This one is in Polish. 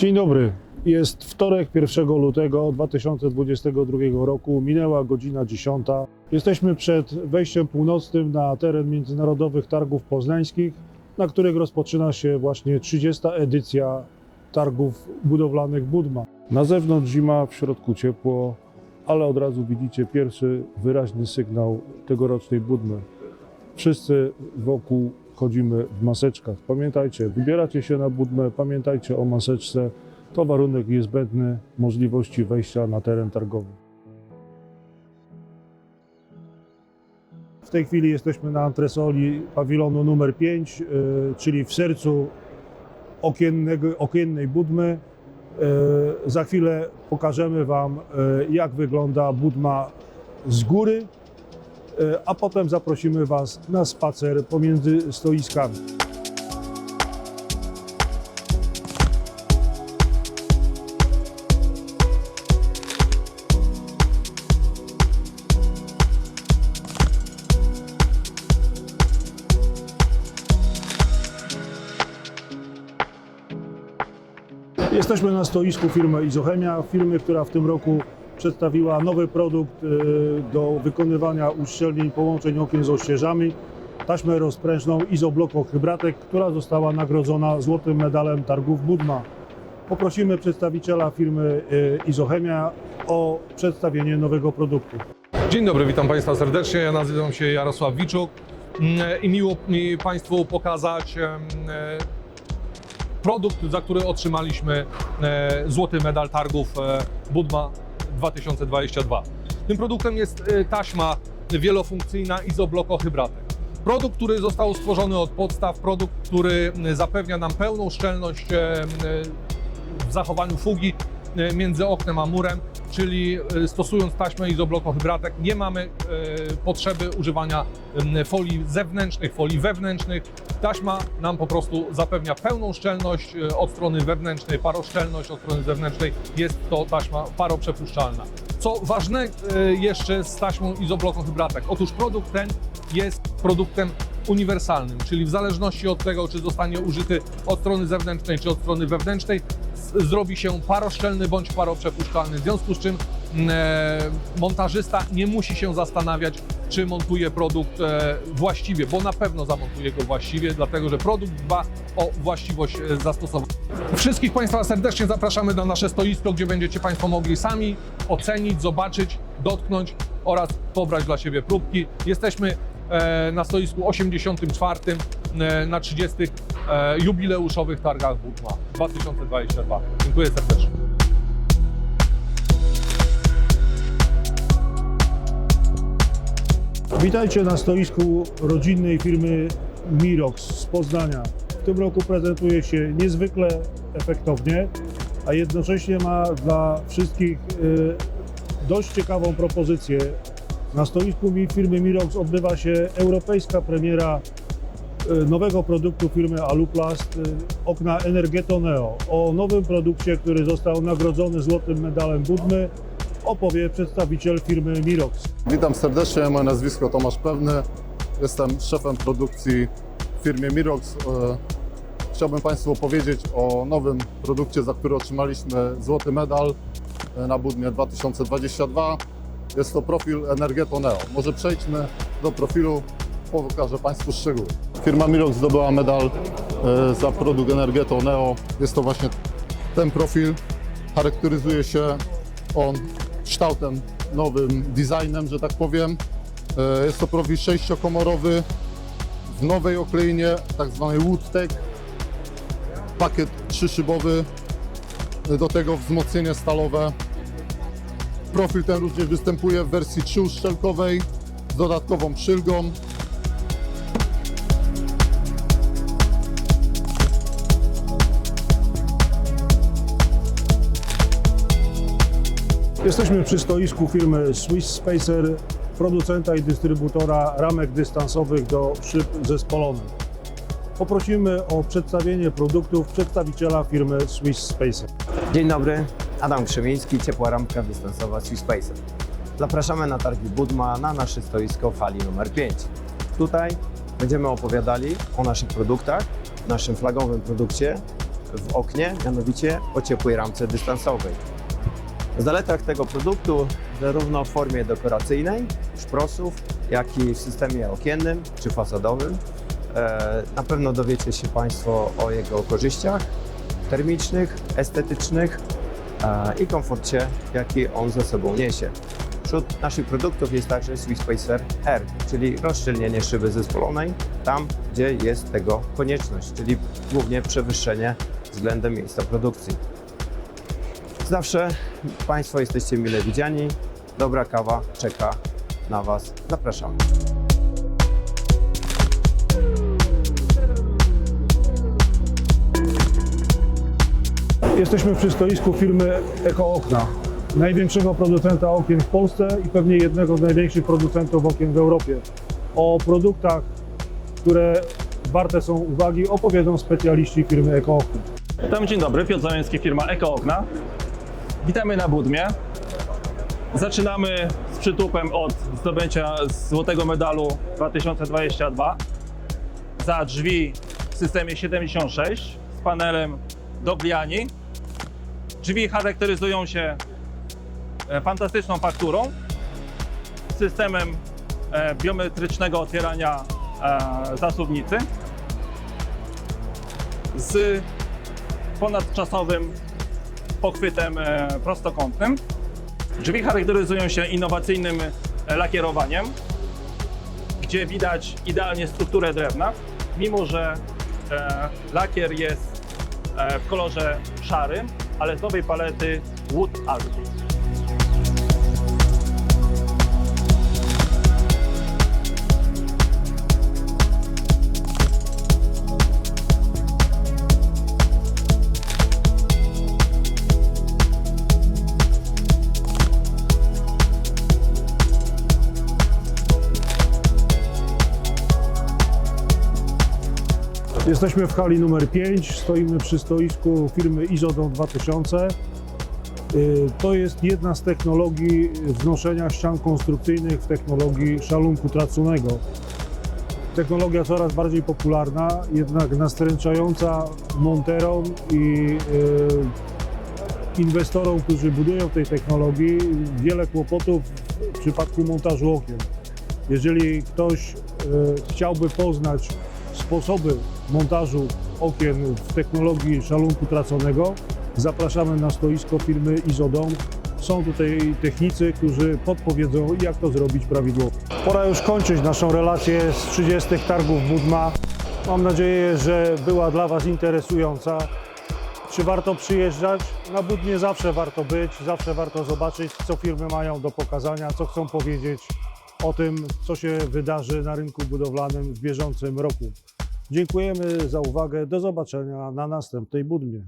Dzień dobry. Jest wtorek 1 lutego 2022 roku. Minęła godzina 10. Jesteśmy przed wejściem północnym na teren Międzynarodowych Targów Poznańskich, na których rozpoczyna się właśnie 30. edycja Targów Budowlanych Budma. Na zewnątrz zima, w środku ciepło, ale od razu widzicie pierwszy wyraźny sygnał tegorocznej Budmy. Wszyscy wokół chodzimy w maseczkach. Pamiętajcie, wybieracie się na budmę, pamiętajcie o maseczce. To warunek niezbędny możliwości wejścia na teren targowy. W tej chwili jesteśmy na antresoli pawilonu numer 5, czyli w sercu okiennego, okiennej budmy. E, Za chwilę pokażemy Wam, e, jak wygląda budma z góry, E, a potem zaprosimy Was na spacer pomiędzy stoiskami. Jesteśmy na stoisku firmy Izochemia, firmy, która w tym roku przedstawiła nowy produkt e, do wykonywania uszczelnień połączeń okien z ościeżami, taśmę rozprężną Izobloko Hybratek, która została nagrodzona złotym medalem targów Budma. Poprosimy przedstawiciela firmy e, Izochemia o przedstawienie nowego produktu. Dzień dobry, witam Państwa serdecznie. Ja nazywam się Jarosław Wiczuk mm, i miło mi Państwu pokazać produkt, za który otrzymaliśmy złoty medal targów Budma 2022. Tym produktem jest e, taśma wielofunkcyjna Izobloko Hybratek. Produkt, który został stworzony od podstaw, produkt, który m, zapewnia nam pełną szczelność m, w zachowaniu fugi między oknem a murem, czyli e, stosując taśmę izoblokohybratek nie mamy e, potrzeby używania folii zewnętrznych, folii wewnętrznych. Taśma nam po prostu zapewnia pełną szczelność e, od strony wewnętrznej, paroszczelność od strony zewnętrznej. Jest to taśma paroprzepuszczalna. Co ważne jeszcze z taśmą izoblokohybratek? Otóż produkt ten jest produktem uniwersalnym, czyli w zależności od tego, czy zostanie użyty od strony zewnętrznej, czy od strony wewnętrznej, zrobi się paroszczelny bądź paroprzepuszczalny. W związku z czym mm, e, montażysta nie musi się zastanawiać, czy montuje produkt e, właściwie, bo na pewno zamontuje go właściwie, dlatego że produkt dba o właściwość e, zastosowania. Wszystkich Państwa serdecznie zapraszamy na nasze stoisko, gdzie będziecie Państwo mogli sami ocenić, zobaczyć, dotknąć oraz pobrać dla siebie próbki. Jesteśmy na stoisku 84 e, na 30 e, jubileuszowych targach Budma 2022. Dziękuję serdecznie. Witajcie na stoisku rodzinnej firmy Mirox z Poznania. W tym roku prezentuje się niezwykle efektownie, a jednocześnie ma dla wszystkich dość ciekawą propozycję. Na stoisku firmy Mirox odbywa się europejska premiera y, nowego produktu firmy Aluplast, y, okna Energeto Neo. O nowym produkcie, który został nagrodzony złotym medalem Budmy, opowie przedstawiciel firmy Mirox. Witam serdecznie, moje nazwisko Tomasz Pewny. Jestem szefem produkcji w firmie Mirox. E, Chciałbym Państwu opowiedzieć o nowym produkcie, za który otrzymaliśmy złoty medal e, na Budmie 2022. Jest to profil Energeto Neo. Może przejdźmy do profilu, pokażę Państwu szczegóły. Firma Mirox zdobyła medal e, za produkt Energeto Neo. Jest to właśnie ten profil. Charakteryzuje się on kształtem, nowym designem, że tak powiem. E, Jest to profil sześciokomorowy w nowej okleinie, tak zwanej Woodtech. Pakiet trzyszybowy, e, do tego wzmocnienie stalowe. Profil ten również występuje w wersji trzyuszczelkowej z dodatkową szylgą. Jesteśmy przy stoisku firmy Swiss Spacer, producenta i dystrybutora ramek dystansowych do szyb zespolonych. Poprosimy o przedstawienie produktów przedstawiciela firmy Swiss Spacer. Dzień dobry, Adam Krzywiński, ciepła rampka dystansowa Spacer. Zapraszamy na targi Budma na nasze stoisko fali numer 5. Tutaj będziemy opowiadali o naszych produktach, naszym flagowym produkcie w oknie, mianowicie o ciepłej ramce dystansowej. W zaletach tego produktu zarówno w formie dekoracyjnej, szprosów, jak i w systemie okiennym czy fasadowym. E, Na pewno dowiecie się Państwo o jego korzyściach termicznych, estetycznych i komforcie, jaki on ze sobą niesie. Wśród naszych produktów jest także SweetSpacer R, czyli rozszczelnienie szyby zespolonej tam, gdzie jest tego konieczność, czyli głównie przewyższenie względem miejsca produkcji. Zawsze Państwo jesteście mile widziani. Dobra kawa czeka na Was. Zapraszamy. Jesteśmy przy stoisku firmy Eko Okna, największego producenta okien w Polsce i pewnie jednego z największych producentów okien w Europie. O produktach, które warte są uwagi, opowiedzą specjaliści firmy Eko Okna. Witam, dzień dobry, Piotr Zamiński, firma Eko Okna. Witamy na Budmie. Zaczynamy z przytupem od zdobycia złotego medalu 2022 za drzwi w systemie 76 z panelem do Gliani. Drzwi charakteryzują się e, fantastyczną fakturą, systemem e, biometrycznego otwierania e, zasuwnicy z ponadczasowym pochwytem prostokątnym. Drzwi charakteryzują się innowacyjnym lakierowaniem, gdzie widać idealnie strukturę drewna, mimo że lakier jest w kolorze szarym, ale z nowej palety Wood Art. Jesteśmy w hali numer 5, stoimy przy stoisku firmy Izodon 2000. Y, To jest jedna z technologii wznoszenia ścian konstrukcyjnych w technologii szalunku traconego. Technologia coraz bardziej popularna, jednak nastręczająca monterom i y, inwestorom, którzy budują tej technologii, wiele kłopotów w przypadku montażu okien. Jeżeli ktoś y, chciałby poznać sposoby montażu okien w technologii szalunku traconego, zapraszamy na stoisko firmy Izodom. Są tutaj technicy, którzy podpowiedzą, jak to zrobić prawidłowo. Pora już kończyć naszą relację z 30 targów Budma. Mam nadzieję, że była dla Was interesująca. Czy warto przyjeżdżać? Na Budmie zawsze warto być, zawsze warto zobaczyć, co firmy mają do pokazania, co chcą powiedzieć o tym, co się wydarzy na rynku budowlanym w bieżącym roku. Dziękujemy za uwagę. Do zobaczenia na następnej Budmie.